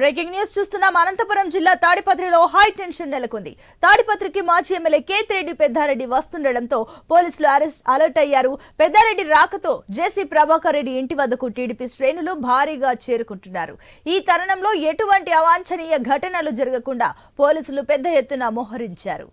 Breaking news చూస్తున్నాం. అనంతపురం జిల్లా తాడిపత్రిలో హై టెన్షన్ నెలకొంది. తాడిపత్రికి మాజీ ఎమ్మెల్యే కేతిరెడ్డి పెద్దారెడ్డి వస్తుండటంతో పోలీసులు అరెస్ట్ అలర్ట్ అయ్యారు. పెద్దారెడ్డి రాకతో జేసీ ప్రభాకర్ రెడ్డి ఇంటి వద్దకు టీడీపీ శ్రేణులు భారీగా చేరుకుంటున్నారు. ఈ తరుణంలో ఎటువంటి అవాంఛనీయ ఘటనలు జరగకుండా పోలీసులు పెద్ద ఎత్తున మోహరించారు.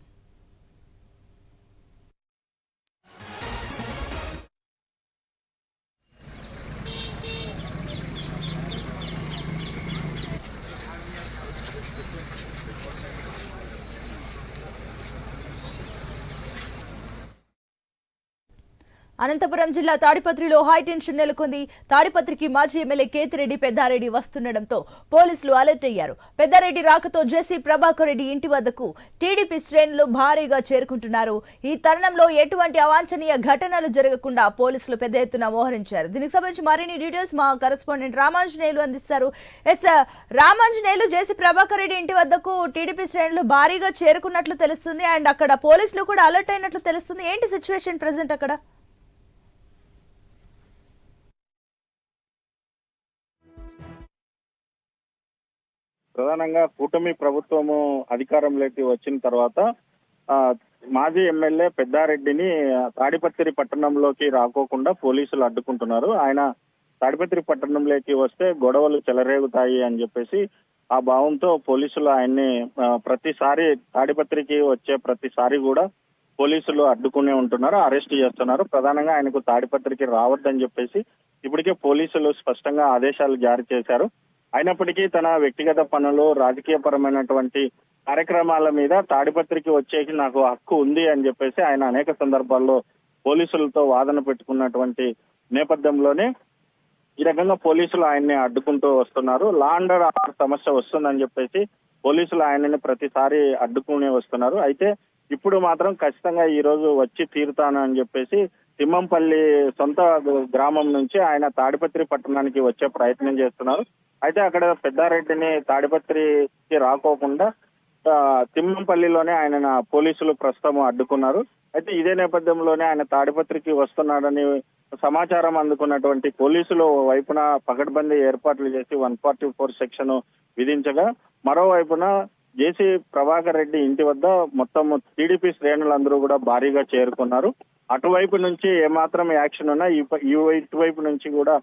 అనంతపురం జిల్లా తాడిపత్రిలో హై టెన్షన్ నెలకొంది. తాడిపత్రికి మాజీ ఎమ్మెల్యే కేతిరెడ్డి పెద్దారెడ్డి వస్తుండటంతో పోలీసులు అలర్ట్ అయ్యారు. పెద్దారెడ్డి రాకతో జేసీ ప్రభాకర్ రెడ్డి ఇంటి వద్దకు టీడీపీ శ్రేణులు భారీగా చేరుకుంటున్నారు. ఈ తరుణంలో ఎటువంటి అవాంఛనీయ ఘటనలు జరగకుండా పోలీసులు పెద్ద ఎత్తున మోహరించారు. దీనికి సంబంధించి మరిన్ని డీటెయిల్స్ మా కరెస్పాండెంట్ రామాంజనేయులు అందిస్తారు. ఎస్ రామాంజనేయులు జేసీ ప్రభాకర్ రెడ్డి ఇంటి వద్దకు టీడీపీ శ్రేణులు భారీగా చేరుకున్నట్లు తెలుస్తుంది. అండ్ అక్కడ పోలీసులు కూడా అలర్ట్ అయినట్లు తెలుస్తుంది. ఏంటి సిచ్యువేషన్ ప్రెసెంట్ అక్కడ? ప్రధానంగా కూటమి ప్రభుత్వము అధికారంలోకి వచ్చిన తర్వాత మాజీ ఎమ్మెల్యే పెద్దారెడ్డిని తాడిపత్రి పట్టణంలోకి రాకోకుండా పోలీసులు అడ్డుకుంటున్నారు. ఆయన తాడిపత్రి పట్టణంలోకి వస్తే గొడవలు చెలరేగుతాయి అని చెప్పేసి ఆ భావంతో పోలీసులు ఆయన్ని ప్రతిసారి తాడిపత్రికి వచ్చే ప్రతిసారి కూడా పోలీసులు అడ్డుకునే ఉంటున్నారు అరెస్ట్ చేస్తున్నారు. ప్రధానంగా ఆయనకు తాడిపత్రికి రావద్దని చెప్పేసి ఇప్పటికే పోలీసులు స్పష్టంగా ఆదేశాలు జారీ చేశారు. అయినప్పటికీ తన వ్యక్తిగత పనులు రాజకీయపరమైనటువంటి కార్యక్రమాల మీద తాడిపత్రికి వచ్చేకి నాకు హక్కు ఉంది అని చెప్పేసి ఆయన అనేక సందర్భాల్లో పోలీసులతో వాదన పెట్టుకున్నటువంటి నేపథ్యంలోనే ఈ రకంగా పోలీసులు ఆయన్ని అడ్డుకుంటూ వస్తున్నారు. లా ఆర్డర్ సమస్య వస్తుందని చెప్పేసి పోలీసులు ఆయనని ప్రతిసారి అడ్డుకునే వస్తున్నారు. అయితే ఇప్పుడు మాత్రం ఖచ్చితంగా ఈ రోజు వచ్చి తీరుతాను అని చెప్పేసి తిమ్మంపల్లి సొంత గ్రామం నుంచి ఆయన తాడిపత్రి పట్టణానికి వచ్చే ప్రయత్నం చేస్తున్నారు. అయితే అక్కడ పెద్దారెడ్డిని తాడిపత్రికి రాకోకుండా తిమ్మంపల్లిలోనే ఆయన పోలీసులు ప్రస్తుతం అడ్డుకున్నారు. అయితే ఇదే నేపథ్యంలోనే ఆయన తాడిపత్రికి వస్తున్నాడని సమాచారం అందుకున్నటువంటి పోలీసులు వైపున పకడ్బందీ ఏర్పాట్లు చేసి వన్ ఫార్టీ ఫోర్ సెక్షన్ విధించగా మరోవైపున జేసీ ప్రభాకర్ రెడ్డి ఇంటి వద్ద మొత్తం టీడీపీ శ్రేణులందరూ కూడా భారీగా చేరుకున్నారు. అటువైపు నుంచి ఏమాత్రం యాక్షన్ ఉన్నా ఈ ఇటువైపు నుంచి కూడా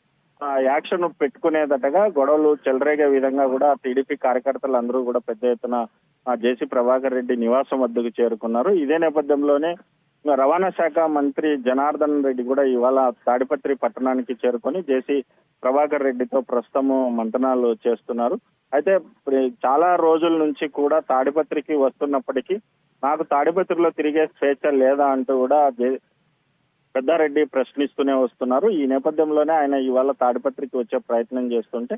యాక్షన్ పెట్టుకునేదటగా గొడవలు చెలరేగే విధంగా కూడా టీడీపీ కార్యకర్తలు అందరూ కూడా పెద్ద ఎత్తున జేసీ ప్రభాకర్ రెడ్డి నివాసం వద్దకు చేరుకున్నారు. ఇదే నేపథ్యంలోనే రవాణా శాఖ మంత్రి జనార్దన్ రెడ్డి కూడా ఇవాళ తాడిపత్రి పట్టణానికి చేరుకొని జేసీ ప్రభాకర్ రెడ్డితో ప్రస్తుతము మంతనాలు చేస్తున్నారు. అయితే చాలా రోజుల నుంచి కూడా తాడిపత్రికి వస్తున్నప్పటికీ నాకు తాడిపత్రిలో తిరిగే స్వేచ్ఛ లేదా అంటూ కూడా పెద్దారెడ్డి ప్రశ్నిస్తూనే వస్తున్నారు. ఈ నేపథ్యంలోనే ఆయన ఇవాళ తాడిపత్రికి వచ్చే ప్రయత్నం చేస్తుంటే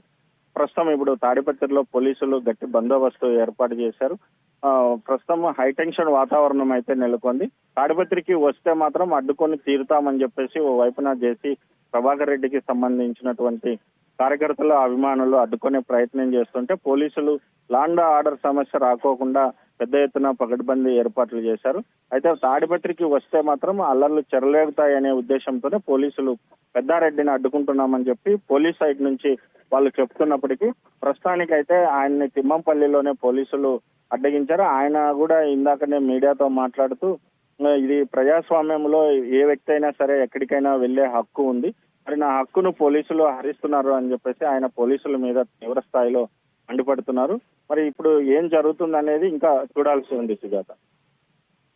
ప్రస్తుతం ఇప్పుడు తాడిపత్రిలో పోలీసులు గట్టి బందోబస్తు ఏర్పాటు చేశారు. ప్రస్తుతం హైటెన్షన్ వాతావరణం అయితే నెలకొంది. తాడిపత్రికి వస్తే మాత్రం అడ్డుకొని తీరుతామని చెప్పేసి ఓ వైపున చేసి ప్రభాకర్ రెడ్డికి సంబంధించినటువంటి కార్యకర్తలు అభిమానులు అడ్డుకునే ప్రయత్నం చేస్తుంటే పోలీసులు లాండా ఆర్డర్ సమస్య రాకోకుండా పెద్ద ఎత్తున పగడ్బందీ ఏర్పాట్లు చేశారు. అయితే తాడిపత్రికి వస్తే మాత్రం అల్లర్లు చెరలేగుతాయనే ఉద్దేశంతోనే పోలీసులు పెద్దారెడ్డిని అడ్డుకుంటున్నామని చెప్పి పోలీస్ సైడ్ నుంచి వాళ్ళు చెప్తున్నప్పటికీ ప్రస్తుతానికైతే ఆయన్ని తిమ్మంపల్లిలోనే పోలీసులు అడ్డగించారు. ఆయన కూడా ఇందాకనే మీడియాతో మాట్లాడుతూ ఇది ప్రజాస్వామ్యంలో ఏ వ్యక్తి అయినా సరే ఎక్కడికైనా వెళ్ళే హక్కు ఉంది. మరి నా హక్కును పోలీసులు హరిస్తున్నారు అని చెప్పేసి ఆయన పోలీసుల మీద తీవ్ర స్థాయిలో మండిపడుతున్నారు మరి ఇప్పుడు ఏం జరుగుతుంది అనేది ఇంకా చూడాల్సి ఉంది సుజాత.